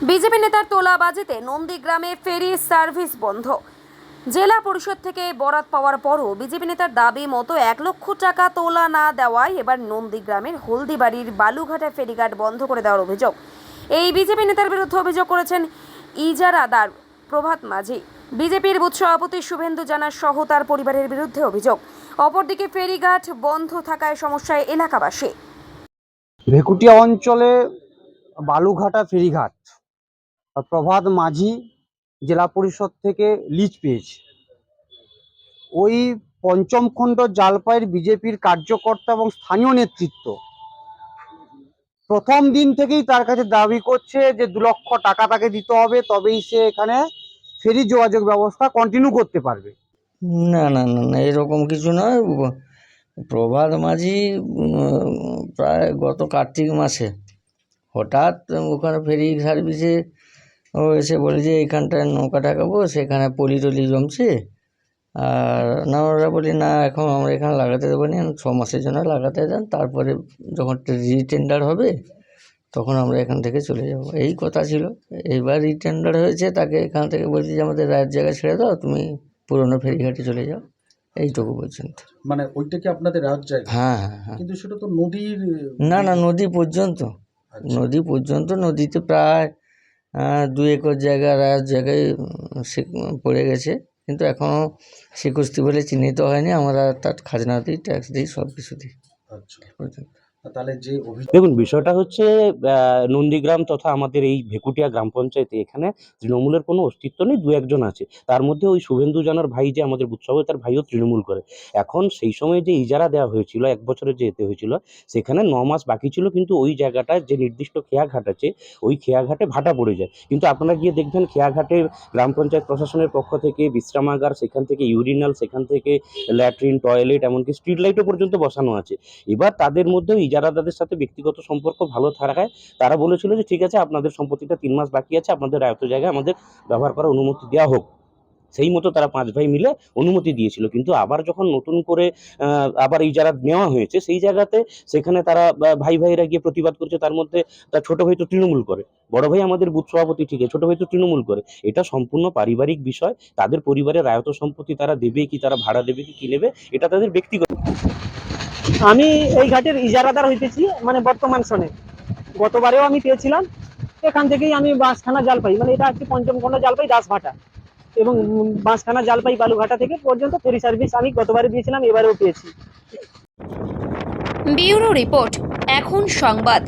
BJP নেতার তোলা তোলাবাজিতে নন্দীগ্রামে ফেরি সার্ভিস বন্ধ। জেলা পরিষদ থেকে বরাত পাওয়ার পরও বিজেপি নেতার দাবি মতো এক লক্ষ টাকা তোলা না দেওয়ায় এবার নন্দীগ্রামের হলদিবাড়ির বালুঘাটা ফেরিঘাট বন্ধ করে দেওয়ার অভিযোগ। এই বিজেপি নেতার বিরুদ্ধে অভিযোগ করেছেন ইজারাদার প্রভাত মাঝি। বিজেপির বুথ সভাপতি শুভেন্দু জানার সহ তার পরিবারের বিরুদ্ধে অভিযোগ। অপরদিকে ফেরিঘাট বন্ধ থাকায় সমস্যায় এলাকাবাসী। ভেকুটিয়া অঞ্চলে বালুঘাটা ফেরিঘাট। প্রভাত মাঝি জেলা পরিষদ থেকে লিজ পেয়েছে। ওই পঞ্চম খণ্ড জালপাইয়ের বিজেপির কার্যকর্তা এবং স্থানীয় নেতৃত্ব প্রথম দিন থেকেই তার কাছে দাবি করছে যে দু লক্ষ টাকা তাকে দিতে হবে, তবেই সে এখানে ফেরি যোগাযোগ ব্যবস্থা কন্টিনিউ করতে পারবে। না না না না, এরকম কিছু নয় প্রভাত মাঝি প্রায় গত কার্তিক মাসে হঠাৎ ওখানে ফেরি সার্ভিসে ও এসে বলে যে এইখানটায় নৌকা ঠাকাবো সেখানে পলি টলি জমছে। আর না ওরা বলি না এখন আমরা এখানে লাগাতে দেবো না ছ মাসের জন্য লাগাতে দেন তারপরে যখন রিটেন্ডার হবে তখন আমরা এখান থেকে চলে যাব। এই কথা ছিল। এইবার রিটেন্ডার হয়েছে তাকে এখান থেকে বলছি যে আমাদের রায়ের জায়গায় ছেড়ে দাও তুমি পুরোনো ফেরিঘাটে চলে যাও। এইটুকু পর্যন্ত। মানে ওইটা কি আপনাদের রাত জায়গা? হ্যাঁ হ্যাঁ হ্যাঁ। কিন্তু সেটা তো নদীর না না নদী পর্যন্ত। আচ্ছা। নদী পর্যন্ত নদীতে প্রায় দু একর জায়গা এক জায়গায় সে- পড়ে গেছে। কিন্তু এখনও সে কুস্তি বলে চিহ্নিত হয়নি। আমরা তার খাজনা দিই ট্যাক্স দিই সব কিছু দিই। আচ্ছা। পর্যন্ত যে দেখুন, বিষয়টা হচ্ছে নন্দীগ্রাম তথা আমাদের এই ভেকুটিয়া গ্রাম পঞ্চায়েতে এখানে তৃণমূলের কোনো অস্তিত্ব নেই, দু একজন আছে। তার মধ্যে ওই শুভেন্দু জানার ভাই যে আমাদের বুৎসবে তার ভাইও তৃণমূল করে। এখন সেই সময় যে ইজারা দেওয়া হয়েছিল, এক বছরের যে এতে হয়েছিল, সেখানে ন মাস বাকি ছিল, কিন্তু ওই জায়গাটায় যে নির্দিষ্ট খেয়াঘাট আছে, ওই খেয়াঘাটে ভাটা পড়ে যায়। কিন্তু আপনারা গিয়ে দেখবেন খেয়াঘাটে গ্রাম পঞ্চায়েত প্রশাসনের পক্ষ থেকে, বিশ্রামাগার সেখান থেকে, ইউরিনাল সেখান থেকে, ল্যাট্রিন, টয়লেট, এমনকি স্ট্রিট লাইটও পর্যন্ত বসানো আছে। এবার তাদের মধ্যেও ইজারাদারদের সাথে ব্যক্তিগত সম্পর্ক ভালো থাকায়, তারা বলেছিল যে, ঠিক আছে, আপনাদের সম্পত্তিটা তিন মাস বাকি আছে, আপনাদের আয়ত্ত জায়গায় আমাদের ব্যবহার করার অনুমতি দেওয়া হোক। সেই মতো তারা পাঁচ ভাই মিলে অনুমতি দিয়েছিল। কিন্তু আবার যখন নতুন করে আবার এই যারা নেওয়া হয়েছে, সেই জায়গাতে সেখানে তারা ভাই ভাইরা গিয়ে প্রতিবাদ করছে, তার মধ্যে তার ছোট ভাই তো তৃণমূল করে, বড় ভাই আমাদের বুথ সভাপতি ঠিক আছে, ছোট ভাই তো তৃণমূল করে। এটা সম্পূর্ণ পারিবারিক বিষয়, তাদের পরিবারের আয়ত সম্পত্তি তারা দেবে কি, তারা ভাড়া দেবে কি কি নেবে, এটা তাদের ব্যক্তিগত আমি এই ঘাটের ইজারাদার হইতেছি মানে বর্তমান সনে। গতবারেও আমি পেয়েছিলাম, এখান থেকেই আমি বাঁশখানা জাল পাই মানে এটা হচ্ছে পঞ্চম খণ্ড জাল পাই দাসভাটা এবং বাঁশখানা জাল পাই বালুঘাটা থেকে পর্যন্ত ফেরি সার্ভিস আমি গতবারে দিয়েছিলাম এবারেও পেয়েছি। বিউরো রিপোর্ট, এখন সংবাদ।